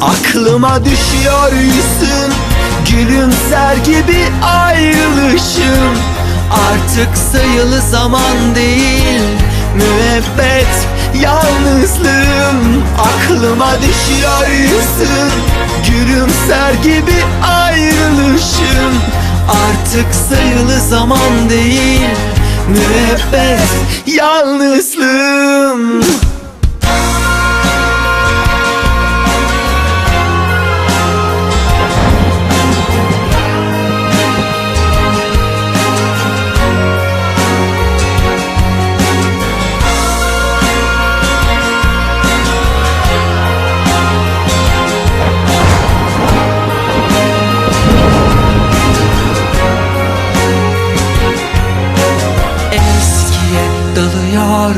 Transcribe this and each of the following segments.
Aklıma düşüyor Gülümser gibi ayrılışım. Artık sayılı zaman değil Müebbet yalnızlığım. Aklıma düşüyor Gülümser gibi ayrılışım. Artık sayılı zaman değil Müebbet yalnızlığım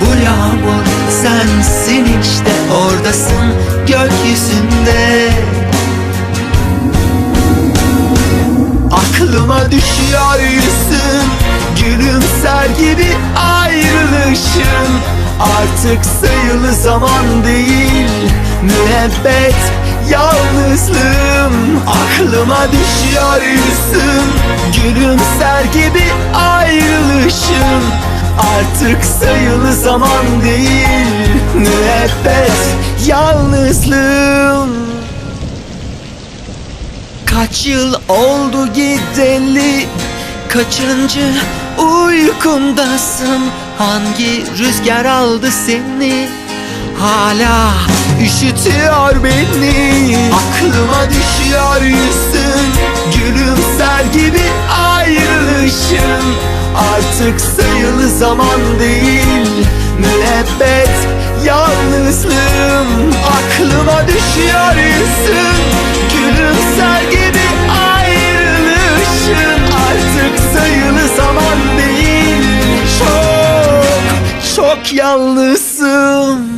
Bu yağmur sensin işte Oradasın gökyüzünde. Aklıma düşüyor yüzün Gülümser gibi ayrılışın. Artık sayılı zaman değil Müebbet yalnızlığım. Aklıma düşüyor yüzün Gülümser gibi ayrılışın Artık sayılı zaman değil Müebbet yalnızlığım. Kaç yıl oldu gideli Kaçıncı uykundasın Hangi rüzgar aldı seni? Hala üşütüyor beni. Aklıma düşüyor yüzün. Gülümser gibi ayrılışın Artık sayılı zaman değil. Müebbet yalnızlığım Aklıma düşüyor yüzün Gülümser gibi ayrılışın Artık sayılı zaman değil. Çok çok yalnızım